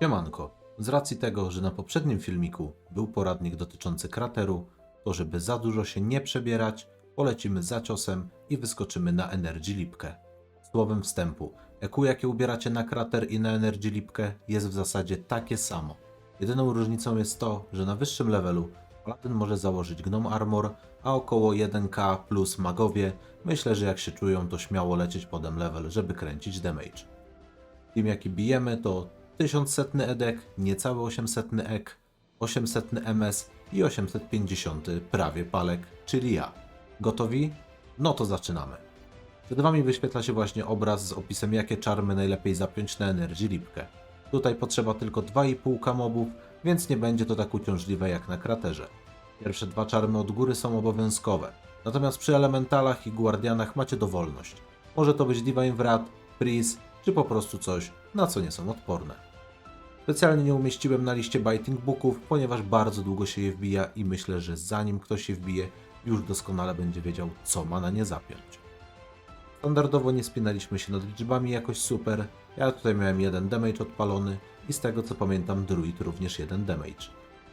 Siemanko, z racji tego, że na poprzednim filmiku był poradnik dotyczący krateru, to żeby za dużo się nie przebierać, polecimy za ciosem i wyskoczymy na Energy Lipkę. Słowem wstępu, EQ jakie ubieracie na krater i na Energy Lipkę jest w zasadzie takie samo. Jedyną różnicą jest to, że na wyższym levelu Paladin może założyć Gnome Armor, a około 1k plus magowie myślę, że jak się czują to śmiało lecieć podem level, żeby kręcić damage. Team jaki bijemy to 1100 edek, niecały 800 ek, 800 ms i 850 prawie palek, czyli ja. Gotowi? No to zaczynamy. Przed Wami wyświetla się właśnie obraz z opisem jakie czarmy najlepiej zapiąć na Energy Lipkę. Tutaj potrzeba tylko 2,5 mobów, więc nie będzie to tak uciążliwe jak na kraterze. Pierwsze dwa czarmy od góry są obowiązkowe, natomiast przy elementalach i guardianach macie dowolność. Może to być Divine Wrath, Priest, czy po prostu coś, na co nie są odporne. Specjalnie nie umieściłem na liście Biting Booków, ponieważ bardzo długo się je wbija i myślę, że zanim ktoś się wbije, już doskonale będzie wiedział, co ma na nie zapiąć. Standardowo nie spinaliśmy się nad liczbami jakoś super. Ja tutaj miałem jeden damage odpalony i z tego co pamiętam druid również jeden damage.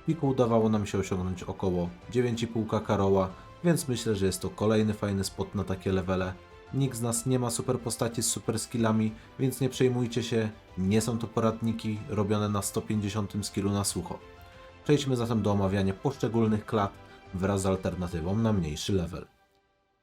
Piku udawało nam się osiągnąć około 9,5 karoła, więc myślę, że jest to kolejny fajny spot na takie levele. Nikt z nas nie ma super postaci z super skillami, więc nie przejmujcie się, nie są to poradniki robione na 150 skillu na sucho. Przejdźmy zatem do omawiania poszczególnych klat wraz z alternatywą na mniejszy level.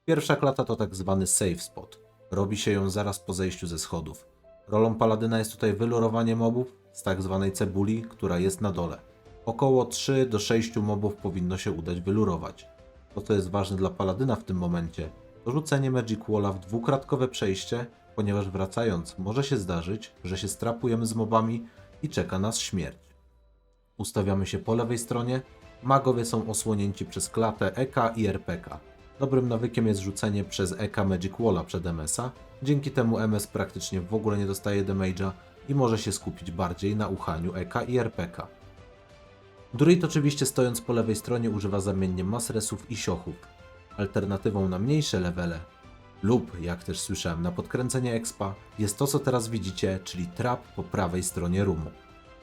Pierwsza klata to tak zwany safe spot. Robi się ją zaraz po zejściu ze schodów. Rolą paladyna jest tutaj wylurowanie mobów z tak zwanej cebuli, która jest na dole. Około 3 do 6 mobów powinno się udać wylurować. To co jest ważne dla paladyna w tym momencie, rzucenie Magic Walla w dwukratkowe przejście, ponieważ wracając może się zdarzyć, że się strapujemy z mobami i czeka nas śmierć. Ustawiamy się po lewej stronie, magowie są osłonięci przez klatę EK i RPK. Dobrym nawykiem jest rzucenie przez EK Magic Walla przed MS-a, dzięki temu MS praktycznie w ogóle nie dostaje damage'a i może się skupić bardziej na uchaniu EK i RPK. Druid oczywiście stojąc po lewej stronie używa zamiennie masresów i siochów. Alternatywą na mniejsze levele lub, jak też słyszałem, na podkręcenie expa jest to co teraz widzicie, czyli trap po prawej stronie roomu.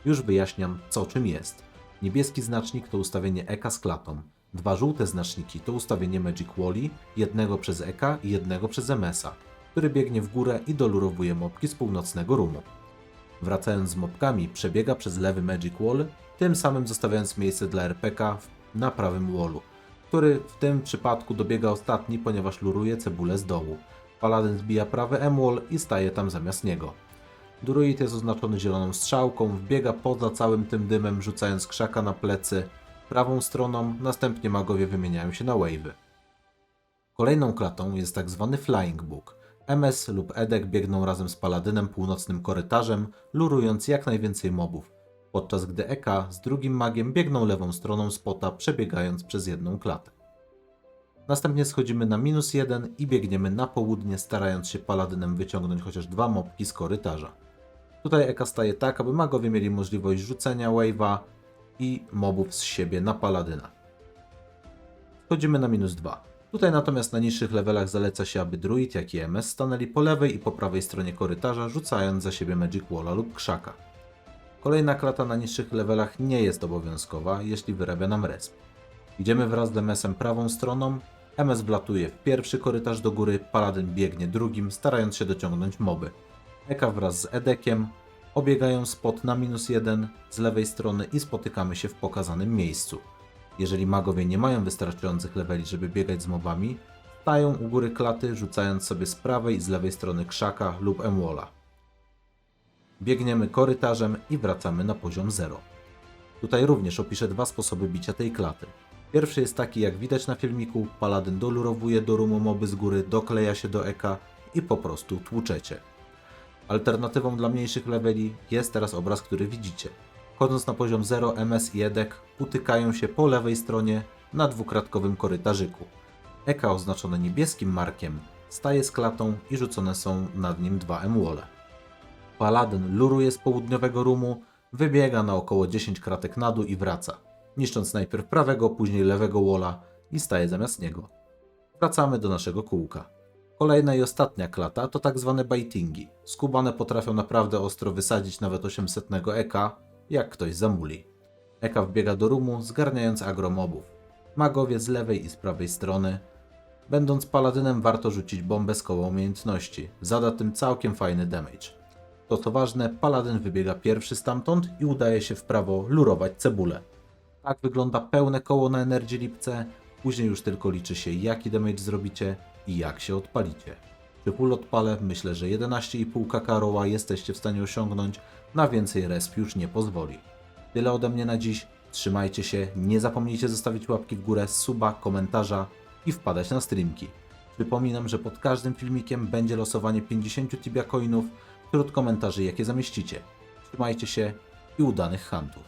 Już wyjaśniam co czym jest. Niebieski znacznik to ustawienie EK z klatą. Dwa żółte znaczniki to ustawienie Magic Wally, jednego przez EK i jednego przez MS-a, który biegnie w górę i dolurowuje mopki z północnego roomu. Wracając z mopkami, przebiega przez lewy Magic Wall, tym samym zostawiając miejsce dla RPK na prawym wallu, który w tym przypadku dobiega ostatni, ponieważ luruje cebulę z dołu. Paladin zbija prawy M-wall i staje tam zamiast niego. Druid jest oznaczony zieloną strzałką, wbiega poza całym tym dymem, rzucając krzaka na plecy prawą stroną, następnie magowie wymieniają się na wave'y. Kolejną klatą jest tak zwany Flying Book. MS lub Edek biegną razem z Paladynem północnym korytarzem, lurując jak najwięcej mobów, podczas gdy Eka z drugim magiem biegną lewą stroną spota, przebiegając przez jedną klatę. Następnie schodzimy na minus jeden i biegniemy na południe, starając się Paladynem wyciągnąć chociaż dwa mobki z korytarza. Tutaj Eka staje tak, aby magowie mieli możliwość rzucenia wave'a i mobów z siebie na Paladyna. Schodzimy na minus 2. Tutaj natomiast na niższych levelach zaleca się, aby druid, jak i MS stanęli po lewej i po prawej stronie korytarza, rzucając za siebie Magic Walla lub krzaka. Kolejna klata na niższych levelach nie jest obowiązkowa, jeśli wyrabia nam resp. Idziemy wraz z MS-em prawą stroną, MS wlatuje w pierwszy korytarz do góry, Paladyn biegnie drugim, starając się dociągnąć moby. Eka wraz z Edekiem obiegają spot na minus 1 z lewej strony i spotykamy się w pokazanym miejscu. Jeżeli magowie nie mają wystarczających leveli, żeby biegać z mobami, stają u góry klaty, rzucając sobie z prawej i z lewej strony krzaka lub emwola. Biegniemy korytarzem i wracamy na poziom 0. Tutaj również opiszę dwa sposoby bicia tej klaty. Pierwszy jest taki, jak widać na filmiku, paladyn dolurowuje do rumu moby z góry, dokleja się do eka i po prostu tłuczecie. Alternatywą dla mniejszych leveli jest teraz obraz, który widzicie. Wchodząc na poziom 0, MS i Edek utykają się po lewej stronie na dwukratkowym korytarzyku. Eka oznaczone niebieskim markiem staje z klatą i rzucone są nad nim dwa M-wole. Paladyn luruje z południowego rumu, wybiega na około 10 kratek na dół i wraca, niszcząc najpierw prawego, później lewego walla i staje zamiast niego. Wracamy do naszego kółka. Kolejna i ostatnia klata to tak zwane baitingi. Skubane potrafią naprawdę ostro wysadzić nawet 800 eka, jak ktoś zamuli. Eka wbiega do rumu, zgarniając agromobów. Magowie z lewej i z prawej strony. Będąc paladynem warto rzucić bombę z koła umiejętności. Zada tym całkiem fajny damage. To co ważne, paladyn wybiega pierwszy stamtąd i udaje się w prawo lurować cebulę. Tak wygląda pełne koło na Energy Lipce. Później już tylko liczy się jaki damage zrobicie i jak się odpalicie. Przy full odpale myślę, że 11,5 kakaroła jesteście w stanie osiągnąć, na więcej resp już nie pozwoli. Tyle ode mnie na dziś, trzymajcie się, nie zapomnijcie zostawić łapki w górę, suba, komentarza i wpadać na streamki. Przypominam, że pod każdym filmikiem będzie losowanie 50 Tibia Coinów wśród komentarzy jakie zamieścicie. Trzymajcie się i udanych huntów.